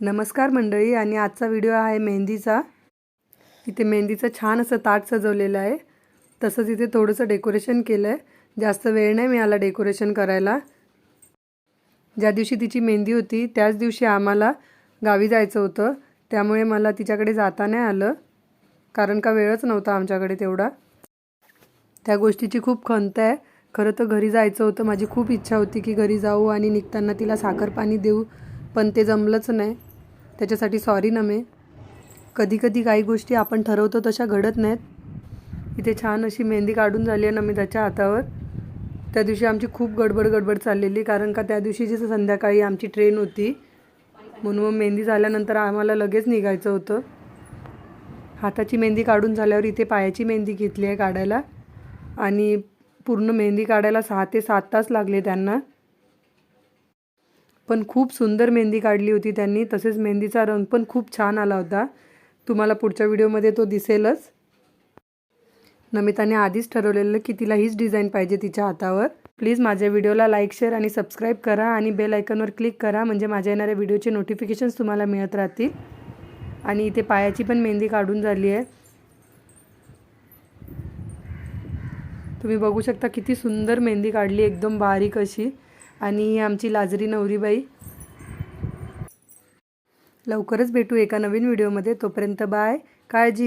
नमस्कार मंडळी आणि आजचा व्हिडिओ आहे मेहंदीचा. इथे मेहंदीचं छान असं ताट सजवलेलं आहे. तसंच इथे थोडंसं डेकोरेशन केलं आहे जास्त वेळ नाही मिळाला डेकोरेशन करायला. ज्या दिवशी तिची मेहंदी होती त्याच दिवशी आम्हाला गावी जायचं होतं. त्यामुळे मला तिच्याकडे जाता नाही आलं. कारण का वेळच नव्हता आमच्याकडे तेवढा. त्या गोष्टीची खूप खंत आहे. खरं तर घरी जायचं होतं. माझी खूप इच्छा होती की घरी जाऊ आणि निघताना तिला साखर पाणी देऊ. पण ते जमलंच नाही. त्याच्यासाठी सॉरी नमे. कधी कधी काही गोष्टी आपण ठरवतो तशा घडत नाहीत. इथे छान अशी मेहंदी काढून झाली आहे नमिताच्या हातावर. त्या दिवशी आमची खूप गडबड गडबड चाललेली कारण का त्या दिवशी जसं संध्याकाळी आमची ट्रेन होती. म्हणून मग मेहंदी झाल्यानंतर आम्हाला लगेच निघायचं होतं. हाताची मेहंदी काढून झाल्यावर इथे पायाची मेहंदी घेतली आहे काढायला. आणि पूर्ण मेहंदी काढायला सहा ते सात तास लागले त्यांना. पण खूप सुंदर मेहंदी काढली होती त्यांनी. तसेच मेहंदीचा रंग पण खूप छान आला होता. तुम्हाला पुढच्या व्हिडिओमध्ये तो दिसेलच. नमिताने आधीच ठरवलेलं की तिला हीच डिझाईन पाहिजे तिच्या हातावर. प्लीज माझ्या व्हिडिओला लाईक शेअर आणि सबस्क्राईब करा आणि बेल आयकॉनवर क्लिक करा म्हणजे माझ्या येणाऱ्या व्हिडिओचे नोटिफिकेशन्स तुम्हाला मिळत राहतील. आणि इथे पायाची पण मेहंदी काढून झाली आहे. तुम्ही बघू शकता किती सुंदर मेहंदी काढली एकदम बारीक अशी. आणि आमची लाजरी नवरीबाई. लवकरच भेटू एका नवीन व्हिडिओमध्ये. तोपर्यंत बाय. काळजी घ्या